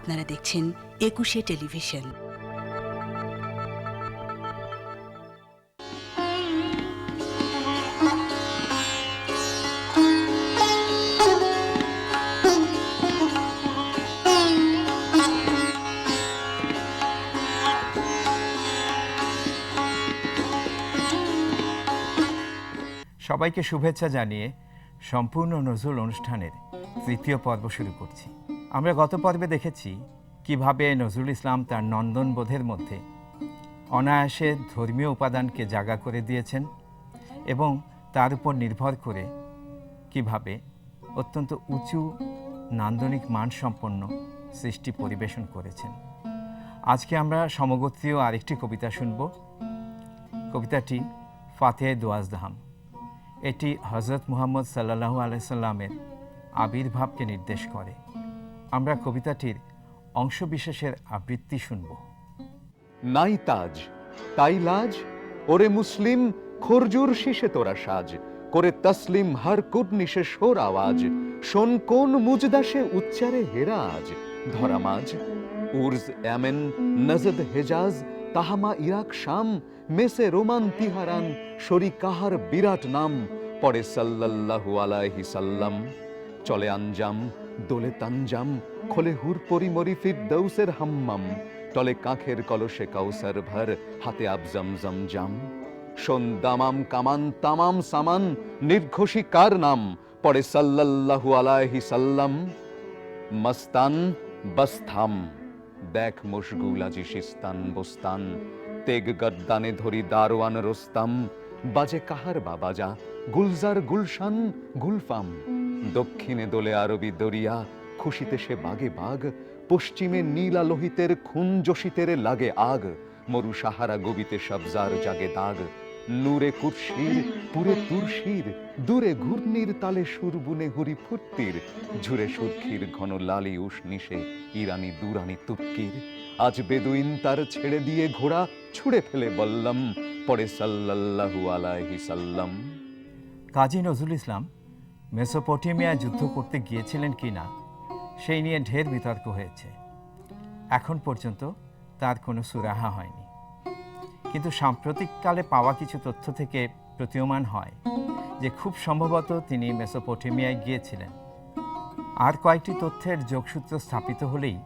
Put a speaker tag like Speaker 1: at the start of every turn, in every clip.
Speaker 1: আপনারা দেখছেন একুশে টেলিভিশন।
Speaker 2: সবাইকে শুভেচ্ছা জানিয়ে সম্পূর্ণ নজরুল অনুষ্ঠানের তৃতীয় পর্ব শুরু করছি। আমরা গত পর্বে দেখেছি কীভাবে নজরুল ইসলাম তার নন্দনবোধের মধ্যে অনায়াসে ধর্মীয় উপাদানকে জাগা করে দিয়েছেন এবং তার উপর নির্ভর করে কীভাবে অত্যন্ত উঁচু নান্দনিক মানসম্পন্ন সৃষ্টি পরিবেশন করেছেন। আজকে আমরা সমগোত্রীয় আরেকটি কবিতা শুনব। কবিতাটি ফাতে দোয়াজদাহাম এটি হজরত মুহাম্মদ সাল্লাহু আলাইসাল্লামের আবির্ভাবকে নির্দেশ করে। আমরা কবিতাটির অংশবিশেষের আবৃত্তি শুনব।
Speaker 3: নাই তাজ, তাই লাজ, ওরে মুসলিম, খরজুর শীষে তোরা সাজ, করে তসলিম হর কুটনিশে সোর আওয়াজ, শোন কোন মুজদাসে উচ্চারে হেরা আজ, ধরা মাঝ উর্জ Yemen Najd Hejaz, Tihama Iraq Sham, মেসে রোমান তিহারান, শরি কাহার বিরাট নাম, পরে সাল্লাল্লাহু আলাইহি সাল্লাম, চলে আঞ্জাম দোলে তানজাম খোলে হুর পরিমরি ফির দৌসের হাম্মাম, টলে কাঁখের কলসে কাউসার ভর, হাতে আবজম জম জাম শোন দামাম কামান, তামাম সামান, নির্ঘোষী কার নাম, পড়ে সাল্লাল্লাহু আলাইহি সাল্লাম। মস্তান বস্থাম দেখ মশগুল আজি শিস্তান বস্তান, তেগ গদ্দানে ধরি দারোয়ান রোস্তাম, বাজে কাহার বাবাজা গুলজার গুলশান, গুলফাম। দক্ষিণে দোলে আরবি দরিয়া, খুশিতে সে বাগে বাঘ পশ্চিমে নীলা লোহিতের খুন জসিতেরে লাগে আগ মরু সাহারা গবিতে সবজার জাগে দাগ, নূরে কুৎসির, পুরে তুরসির, দূরে ঘূর্ণির তালে সুর সুরবুনে হুরি ফুর্তির, ঝুরে সুরখির ঘন লালি উষ্ণিসে ইরানি দুরানি তুপকির আজ বেদুইন তার ছেড়ে দিয়ে ঘোড়া, ছুড়ে ফেলে বললাম পরে সাল্লাল্লাহু আলাইহি সাল্লাম।
Speaker 2: কাজী নজরুল ইসলাম মেসোপটেমিয়া যুদ্ধ করতে গিয়েছিলেন কি না, সেই নিয়ে ঢের বিতর্ক হয়েছে। এখন পর্যন্ত তার কোনো সুরাহা হয়নি। কিন্তু সাম্প্রতিককালে পাওয়া কিছু তথ্য থেকে প্রতীয়মান হয় যে খুব সম্ভবত তিনি মেসোপটেমিয়ায় গিয়েছিলেন। আর কয়েকটি তথ্যের যোগসূত্র স্থাপিত হলেই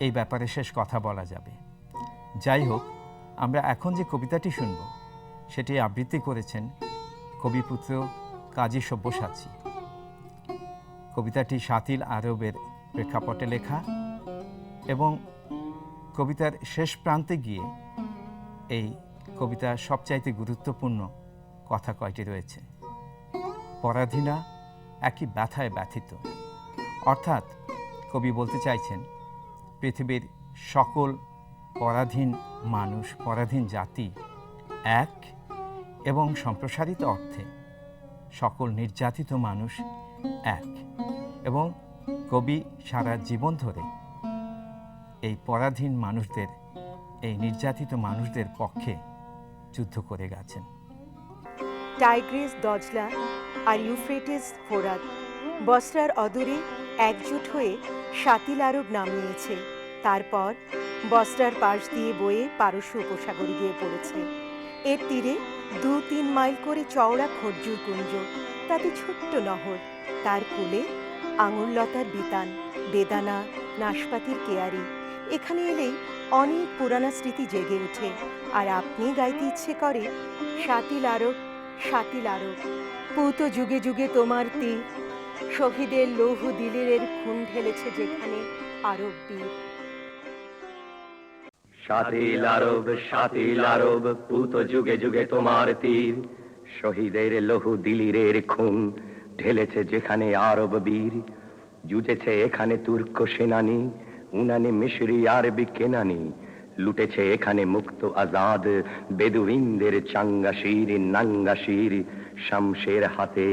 Speaker 2: এই ব্যাপারে শেষ কথা বলা যাবে। যাই হোক, আমরা এখন যে কবিতাটি শুনব, সেটি আবৃত্তি করেছেন কবিপুত্র কাজী সব্যসাচী। কবিতাটি সাতিল আরবের প্রেক্ষাপটে লেখা এবং কবিতার শেষ প্রান্তে গিয়ে এই কবিতার সবচাইতে গুরুত্বপূর্ণ কথা কয়টি রয়েছে। পরাধীনা একই ব্যথায় ব্যথিত। অর্থাৎ কবি বলতে চাইছেন, পৃথিবীর সকল পরাধীন মানুষ, পরাধীন জাতি এক এবং সম্প্রসারিত অর্থে সকল নির্যাতিত মানুষ এক এবং কবি সারা জীবন ধরে এই পরাধীন মানুষদের, এই নির্যাতিত মানুষদের পক্ষে যুদ্ধ করে গেছেন।
Speaker 4: টাইগ্রিস, দজলা আর ইউফ্রেটিস ফোরাত বসরার অদূরে একজোট হয়ে সাতিল আরব নাম নিয়েছে তারপর বসরার পাশ দিয়ে বয়ে পারস্য উপসাগরে গিয়ে পড়েছে। এর তীরে দু তিন মাইল করে চওড়া খরজুর কুঞ্জ, তাতে ছোট্ট নহর। তার কূলে আঙুরলতার বিতান, বেদানা, নাশপাতির কেয়ারি। এখানে এলেই অনেক পুরানা স্মৃতি জেগে ওঠে। আর আপনি গাইতে ইচ্ছে করে সাতিল আরব সাতিল আরব পুত যুগে যুগে তোমার তীর, শহীদের লৌহ দিলের খুন ঢেলেছে যেখানে আরব বীর।
Speaker 5: সাতিল আরব সাতিল আরব, পুত যুগে যুগে তোমার তীর, শহীদের লহু দিলিরের খুন। ঢেলেছে যেখানে আরব বীর জুজেছে এখানে তুর্ক সেনানি, উনানে মিশরি আরবি কেনানি, লুটেছে এখানে মুক্ত আজাদ, বেদুইনদের চাঙ্গাশির, নাঙ্গাশির, শামশের হাতে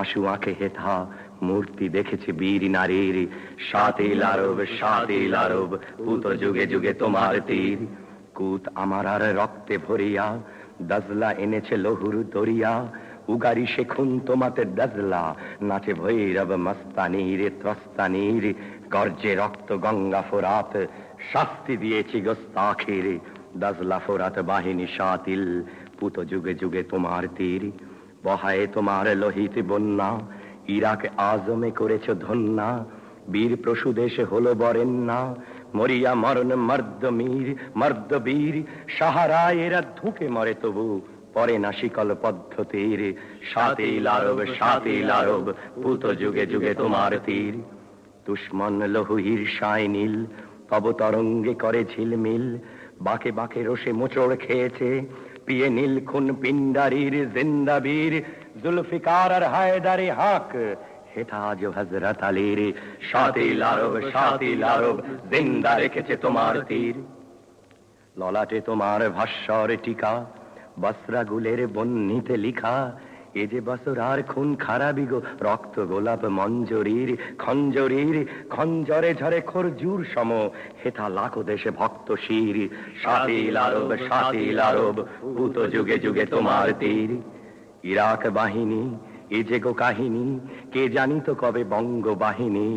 Speaker 5: আঁশু আঁখে হেথা মূর্তি দেখেছে বীর নারীর। সাতিল আরব সাতিল আরব, পুত যুগে যুগে তোমার তীর। কুত আমার আর রক্তে ভরিয়া, দাজলা এনেছে লহুর দরিয়া। উগারি শেখুন তোমাতে দাজলা, নাচে ভৈরব মস্তানির, ত্রস্তানির, গর্জে রক্ত গঙ্গা ফোরাত, শাস্তি দিয়েছি গোস্তাখির, দাজলা ফোরাত বাহিনী সাতিল পুত যুগে যুগে তোমার তীর, বহায়ে তোমার লোহিত বন্যা, ইরাক আজমে করেছ ধন্যা, বীর প্রসূ দেশে হলো বরেন্না মরিয়া মরণ মর্দ মীর মর্দ বীর সাহারায় এরা ধুকে মরে তবু পরে না শিকল পদ্ধতির সাতিল আরব সাতিল আরব পুত যুগে যুগে তোমার তীর। দুশ্মন লহু ঈর্ষায় নীল, তব তরঙ্গে করে ঝিলমিল বাকে বাকে রসে মোচড় খেয়েছে, পিয়ে নীল খুন পিন্ডারির জিন্দাবীর। জুলফিকার আর হায়দারি হাক হেতাজ হজরত আলীর। সাতিল আরব সাতিল আরব জিন্দা রেখেছে তোমার তীর। ললাটে তোমার ভাস্বর টিকা বস্ত্রাগুলের বন্নিতে লিখা, এ যে বছর আর খুন খারাপি গো, রক্ত গোলাপ মঞ্জরির, খঞ্জরির, খঞ্জরে ঝরে খরজুর সম হেথা লাখো দেশে ভক্ত শির সাতিল আরব সাতিল আরব, ভূত যুগে যুগে তোমার তীর, ইরাক বাহিনী, এ যে গো কাহিনী, কে জানিত কবে বঙ্গ বাহিনী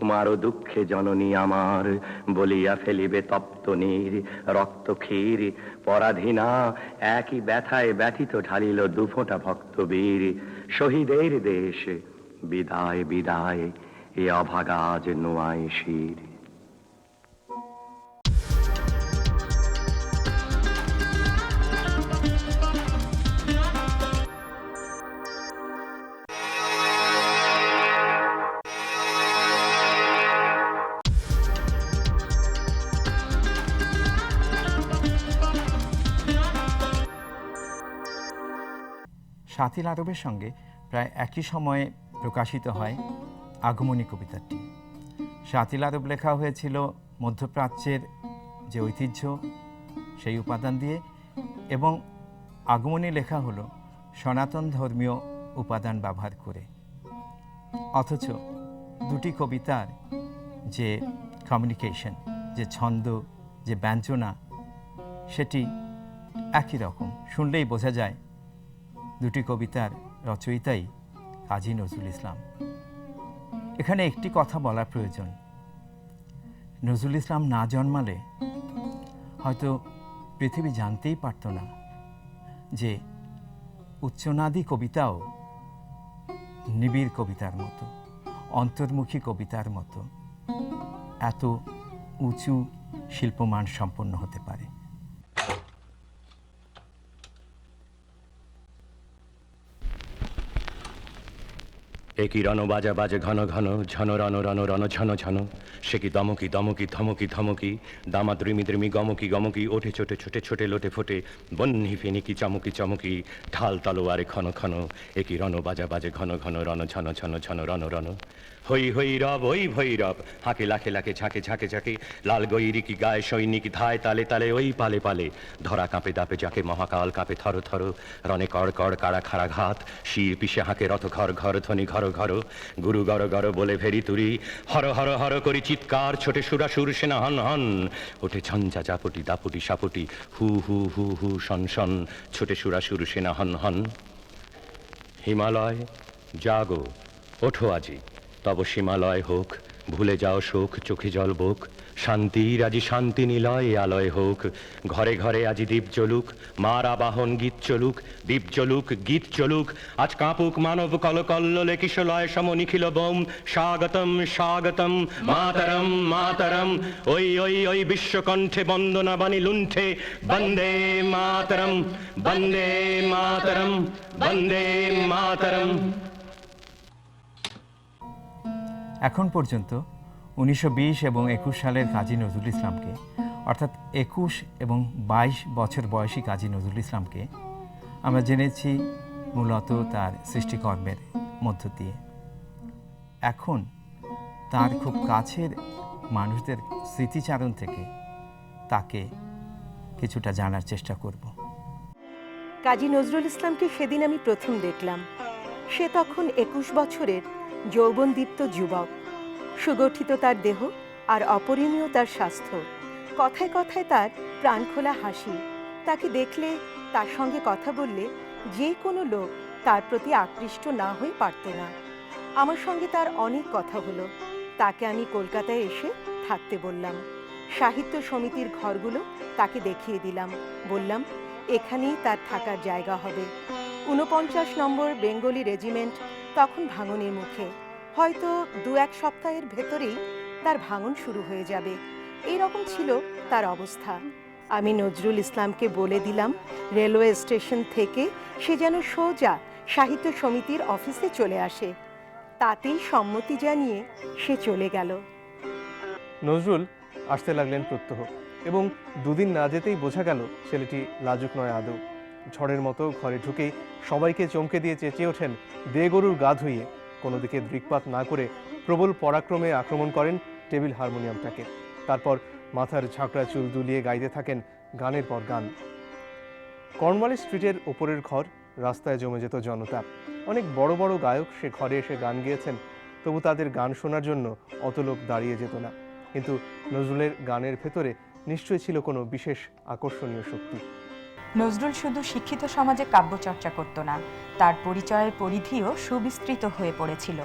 Speaker 5: তোমারও দুঃখে জননী আমার বলিয়া ফেলিবে তপ্ত নীর, রক্ত ক্ষীর। পরাধীনা একই ব্যথায় ব্যথিত ঢালিল দুফোঁটা ভক্তবীর। শহীদের দেশ, বিদায় বিদায়, এ অভাগাজ নোয়ায় শির।
Speaker 2: সাতিল আরবের সঙ্গে প্রায় একই সময়ে প্রকাশিত হয় আগমনী কবিতাটি। সাতিল আরব লেখা হয়েছিল মধ্যপ্রাচ্যের যে ঐতিহ্য, সেই উপাদান দিয়ে এবং আগমনী লেখা হলো সনাতন ধর্মীয় উপাদান ব্যবহার করে। অথচ দুটি কবিতার যে কমিউনিকেশন যে ছন্দ, যে ব্যঞ্জনা, সেটি একই রকম। শুনলেই বোঝা যায় দুটি কবিতার রচয়িতাই কাজী নজরুল ইসলাম। এখানে একটি কথা বলা প্রয়োজন। নজরুল ইসলাম না জন্মালে হয়তো পৃথিবী জানতেই পারত না যে উচ্চনাদি কবিতাও নিবিড় কবিতার মতো, অন্তর্মুখী কবিতার মতো এত উঁচু শিল্পমান সম্পন্ন হতে পারে।
Speaker 6: একই রণ বাজা বাজে ঘন ঘন, ঝন রণ রণ রণ, ঝন ঝন। সে কি দমকি দমকি, ধমকি ধমকি? দামা দ্রিমি দ্রিমি, গমকি গমকি, ওঠে ছোটে ছোটে ছোটে লোটে ফোটে। বন্নি ফেনিকি চমকি চমকি? ঢাল তলোয়ারে ক্ষণ ক্ষণ একই রণ বাজা বাজে ঘন ঘন, রণ, ঝন ঝন ঝন, রণ রণ। হই হই রব ওই ভৈরব হাঁকে, লাখে লাখে, ঝাঁকে ঝাঁকে ঝাঁকে। লাল গৈরি কি গায়ে, সৈনিক ধায়, তালে তালে, ওই পালে পালে। ধরা কাঁপে, দাপে, যাকে মহাকাল কাঁপে থর থর। রণে কর কর কারা খাড়া ঘাত। শির পিসে হাঁকে রথ ঘর ঘর, ধ্বনি, ঘর ঘর, গুরু গর গর বলে ফেরি তুরি। হর হর হর করি চিৎকার, ছোটে সুরাসুর সেনা হন হন। ওঠে ঝঞ্ঝা চাপটি দাপুটি, সাপুটি, হু হু হু হু, শন শন, ছোটে সুরাসুর সেনা হন হন। হিমালয়, জাগো, ওঠো আজি। তব সীমালয় হোক, ভুলে যাও শোক, চোখে জল বোক। শান্তির আজি শান্তি নিলয় আলয় হোক। ঘরে ঘরে আজি দ্বীপ চলুক মার আবাহন গীত চলুক, দ্বীপ চলুক গীত চলুক। আজ কাঁপুক মানব কলকল্লোলে কিশলয় সম নিখিল বোম। স্বাগতম স্বাগতম, মাতরম মাতরম। ওই ওই ওই বিশ্বকণ্ঠে বন্দনা বাণী লুণ্ঠে, বন্দে মাতরম বন্দে মাতরম বন্দে মাতরম।
Speaker 2: এখন পর্যন্ত উনিশশো বিশ এবং একুশ সালের কাজী নজরুল ইসলামকে, অর্থাৎ একুশ এবং বাইশ বছর বয়সী কাজী নজরুল ইসলামকে, আমরা জেনেছি মূলত তার সৃষ্টিকর্মের মধ্য দিয়ে। এখন তার খুব কাছের মানুষদের স্মৃতিচারণ থেকে তাকে কিছুটা জানার চেষ্টা করব।
Speaker 4: কাজী নজরুল ইসলামকে সেদিন আমি প্রথম দেখলাম। সে তখন একুশ বছরের যৌবনদীপ্ত যুবক। সুগঠিত তার দেহ আর অপরিমেয় তার স্বাস্থ্য। কথায় কথায় তার প্রাণখোলা হাসি। তাকে দেখলে, তার সঙ্গে কথা বললে যে কোনো লোক তার প্রতি আকৃষ্ট না হয়ে পারত না। আমার সঙ্গে তার অনেক কথা হলো। তাকে আমি কলকাতায় এসে থাকতে বললাম। সাহিত্য সমিতির ঘরগুলো তাকে দেখিয়ে দিলাম। বললাম, এখানেই তার থাকার জায়গা হবে। ঊনপঞ্চাশ নম্বর বেঙ্গলি রেজিমেন্ট তখন ভাঙনের মুখে। হয়তো দু এক সপ্তাহের ভেতরেই তার ভাঙন শুরু হয়ে যাবে। এই রকম ছিল তার অবস্থা। আমি নজরুল ইসলামকে বলে দিলাম, রেলওয়ে স্টেশন থেকে সে যেন সোজা সাহিত্য সমিতির অফিসে চলে আসে। তাতেই সম্মতি জানিয়ে সে চলে গেল।
Speaker 7: নজরুল আসতে লাগলেন প্রত্যহ এবং দুদিন না যেতেই বোঝা গেল ছেলেটি লাজুক নয় আদৌ। ঝড়ের মতো ঘরে ঢুকেই সবাইকে চমকে দিয়ে চেঁচিয়ে ওঠেন দে গরুর গা ধুইয়ে। কোনো দিকে দৃকপাত না করে প্রবল পরাক্রমে আক্রমণ করেন টেবিল হারমোনিয়ামটাকে। তারপর মাথার ঝাঁকড়া চুল দুলিয়ে গাইতে থাকেন গানের পর গান। কর্নওয়ালি স্ট্রিটের ওপরের ঘর রাস্তায় জমে যেত জনতা। অনেক বড় বড় গায়ক সে ঘরে এসে গান গেয়েছেন, তবু তাদের গান শোনার জন্য অত লোক দাঁড়িয়ে যেত না। কিন্তু নজরুলের গানের ভেতরে নিশ্চয়ই ছিল কোনো বিশেষ আকর্ষণীয় শক্তি।
Speaker 8: নজরুল শুধু শিক্ষিত সমাজে কাব্যচর্চা করত না, তার পরিচয়ের পরিধিও সুবিস্তৃত হয়ে পড়েছিল।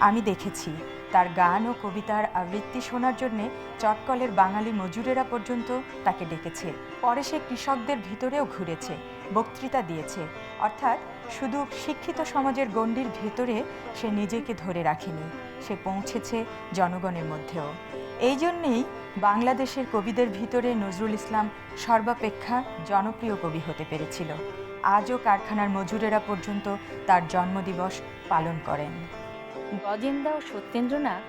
Speaker 8: আমি দেখেছি, তার গান ও কবিতার আবৃত্তি শোনার জন্যে চটকলের বাঙালি মজুরেরা পর্যন্ত তাকে ডেকেছে। পরে সে কৃষকদের ভিতরেও ঘুরেছে, বক্তৃতা দিয়েছে। অর্থাৎ শুধু শিক্ষিত সমাজের গণ্ডির ভেতরে সে নিজেকে ধরে রাখেনি, সে পৌঁছেছে জনগণের মধ্যেও। এই জন্যেই বাংলাদেশের কবিদের ভিতরে নজরুল ইসলাম সর্বাপেক্ষা জনপ্রিয় কবি হতে পেরেছিল। আজও কারখানার মজুরেরা পর্যন্ত তার জন্মদিবস পালন করেন।
Speaker 9: গজেন্দা ও সত্যেন্দ্রনাথ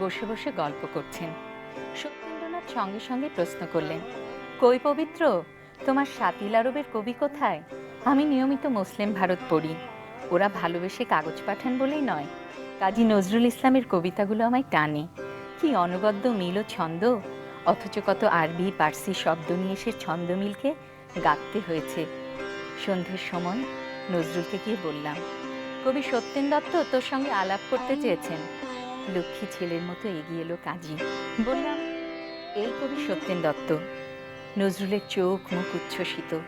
Speaker 9: বসে বসে গল্প করছেন। সত্যেন্দ্রনাথ সঙ্গে সঙ্গে প্রশ্ন করলেন, কই পবিত্র, তোমার সাতিল আরবের কবি কোথায়? আমি নিয়মিত মুসলিম ভারত পড়ি। ওরা ভালোবেসে কাগজ পাঠান বলেই নয়। কাজী নজরুল ইসলামের কবিতাগুলো আমায় টানে। কি অনবদ্য মিল ও ছন্দ? অথচ কত আরবি পার্সি শব্দ নিয়ে সে ছন্দ মিলকে গাঁথতে হয়েছে। সন্ধ্যের সময় নজরুলকে গিয়ে বললাম, কবি সত্যেন দত্ত তোর সঙ্গে আলাপ করতে চেয়েছেন। লক্ষ্মী ছেলের মতো এগিয়ে এলো কাজী। বললাম, এই কবি সত্যেন দত্ত। নজরুলের চোখ মুখ উচ্ছ্বসিত।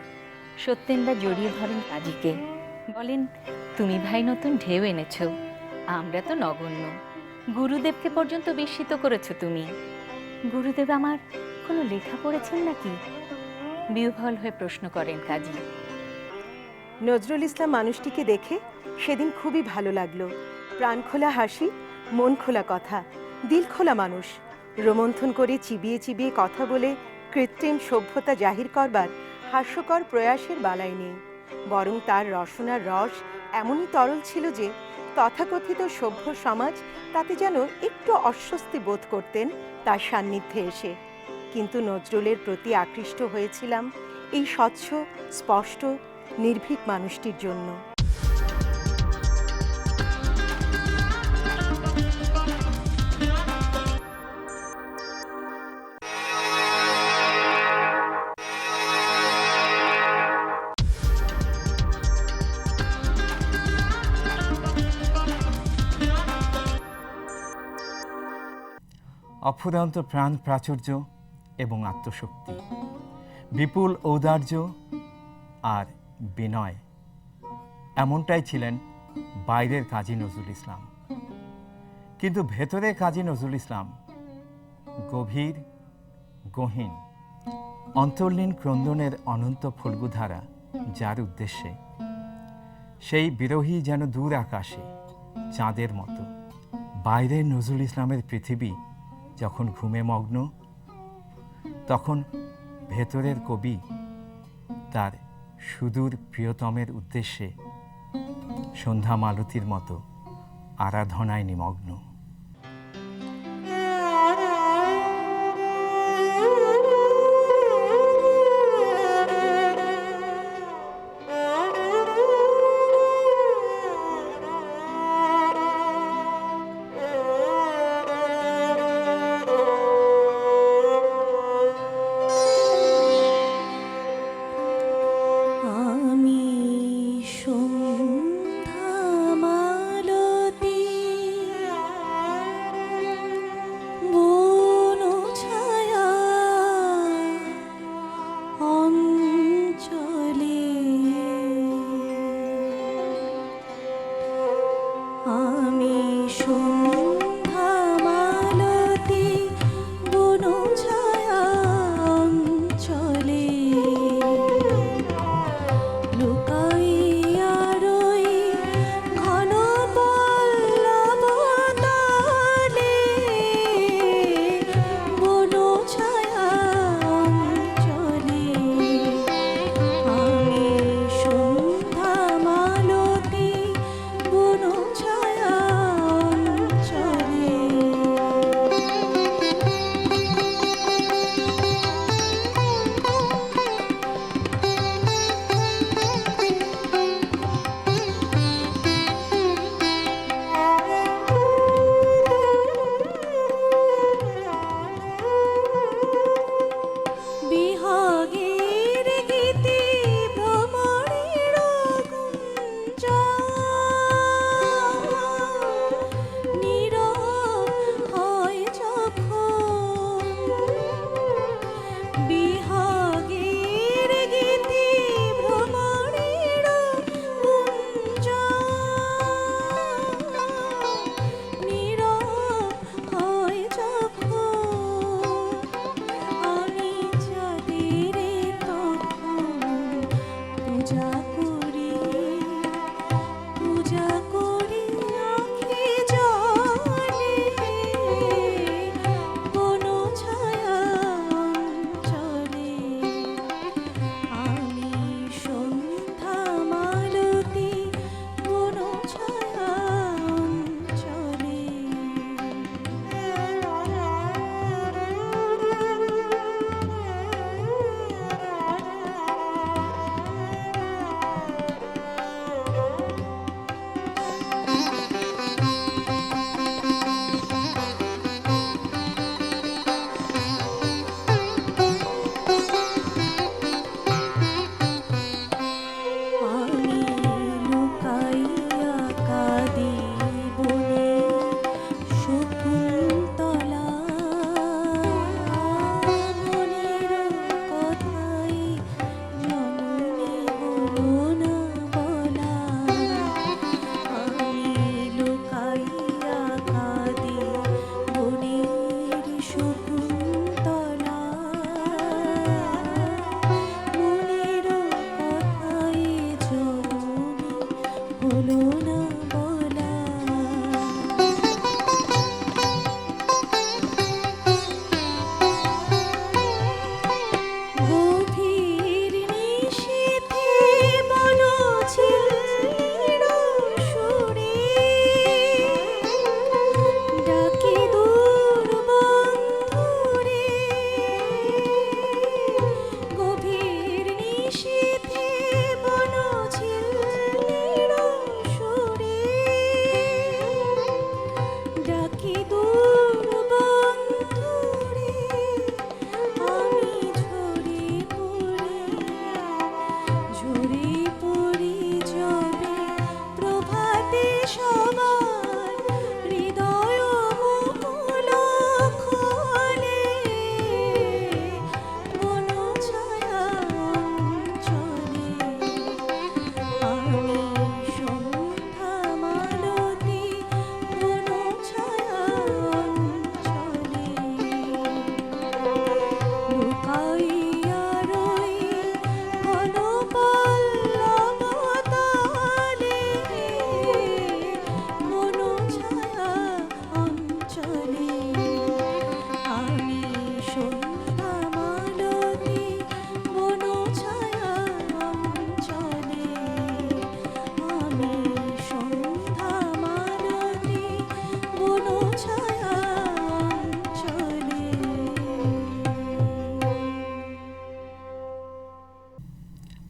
Speaker 9: সত্যেনদা জড়িয়ে ধরেন কাজীকে। বলেন, তুমি ভাই নতুন ঢেউ এনেছ। আমরা তো নগণ্য। গুরুদেবকে পর্যন্ত বিস্মিত করেছ তুমি। গুরুদেব আমার কোনো লেখা পড়েছেন নাকি? বিহ্বল হয়ে প্রশ্ন করেন কাজী।
Speaker 4: নজরুল ইসলাম মানুষটিকে দেখে সেদিন খুবই ভালো লাগল। প্রাণখোলা হাসি, মন খোলা কথা, দিল খোলা মানুষ। রোমন্থন করে চিবিয়ে চিবিয়ে কথা বলে কৃত্রিম সভ্যতা জাহির করবার হাস্যকর প্রয়াসের বালাই নেই। বরং তার রসনার রস এমনই তরল ছিল যে তথাকথিত সভ্য সমাজ তাতে যেন একটু অস্বস্তি বোধ করতেন তার সান্নিধ্যে এসে। কিন্তু নজরুলের প্রতি আকৃষ্ট হয়েছিলাম এই স্বচ্ছ, স্পষ্ট, নির্ভীক মানুষটির জন্য।
Speaker 2: অফুরন্ত প্রাণ প্রাচুর্য এবং আত্মশক্তি, বিপুল ঔদার্য আর বিনয়। এমনটাই ছিলেন বাইরের কাজী নজরুল ইসলাম। কিন্তু ভেতরে কাজী নজরুল ইসলাম গভীর, গহীন, অন্তর্লীন ক্রন্দনের অনন্ত ফুলগুধারা যার উদ্দেশ্যে সেই বিরোহী যেন দূর আকাশে, চাঁদের মতো, বাইরের নজরুল ইসলামের পৃথিবী যখন ঘুমে মগ্ন, তখন ভেতরের কবি তার সুদূর প্রিয়তমের উদ্দেশ্যে সন্ধ্যা মালতির মতো আরাধনায় নিমগ্ন।
Speaker 10: 呀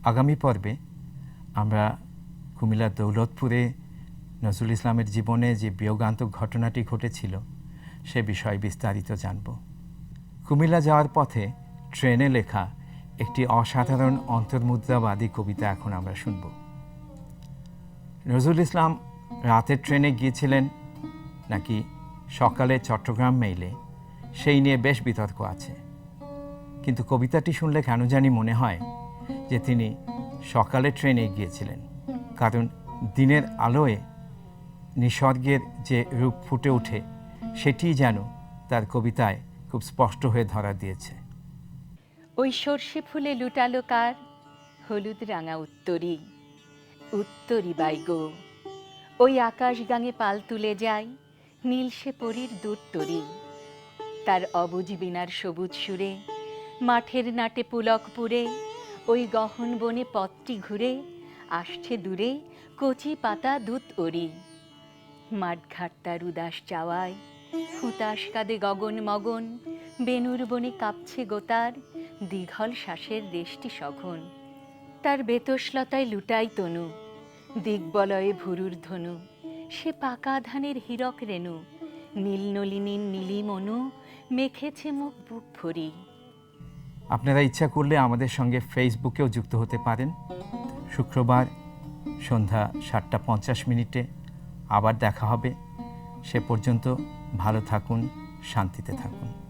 Speaker 2: আগামী পর্বে আমরা কুমিল্লার দৌলতপুরে নজরুল ইসলামের জীবনে যে বিয়োগান্তক ঘটনাটি ঘটেছিল সে বিষয়ে বিস্তারিত জানব। কুমিল্লা যাওয়ার পথে ট্রেনে লেখা একটি অসাধারণ অন্তর্মুদ্রাবাদী কবিতা এখন আমরা শুনব। নজরুল ইসলাম রাতের ট্রেনে গিয়েছিলেন নাকি সকালে চট্টগ্রাম মেইলে? সেই নিয়ে বেশ বিতর্ক আছে। কিন্তু কবিতাটি শুনলে কেন জানি মনে হয় যে তিনি সকালে ট্রেনে গিয়েছিলেন। কারণ দিনের আলোয় নিসর্গের যে রূপ ফুটে ওঠে, সেটি যেন তার কবিতায় খুব স্পষ্ট হয়ে ধরা দিয়েছে।
Speaker 9: ওই সর্ষে ফুলে লুটালো কার? হলুদ রাঙা উত্তরী। উত্তরী বাইগো ওই আকাশ গাঙে পাল তুলে যায় নীলসে পরীর দূরতরি তার। অবুজ বিনার সবুজ সুরে, মাঠের নাটে পুলক পুরে ওই গহন বনে পথটি ঘুরে, আসছে দূরে কচি পাতা দুধ ওরি। মাঠঘাট তার উদাস চাওয়ায়, হুতাশ কাঁদে গগন মগন, বেনুর বনে কাঁপছে গোতার, দীঘল শ্বাসের দেশটি সঘন। তার বেতসলতায় লুটাই তনু দিগ্বলয়ে ভুরুর ধনু, সে পাকা ধানের হীরক রেণু, নীল নলিনীর নীলি মনু মেখেছে মুখ বুক ভরি।
Speaker 2: আপনারা ইচ্ছা করলে আমাদের সঙ্গে ফেসবুকেও যুক্ত হতে পারেন। শুক্রবার সন্ধ্যা সাতটা পঞ্চাশ মিনিটে আবার দেখা হবে। সে পর্যন্ত ভালো থাকুন, শান্তিতে থাকুন।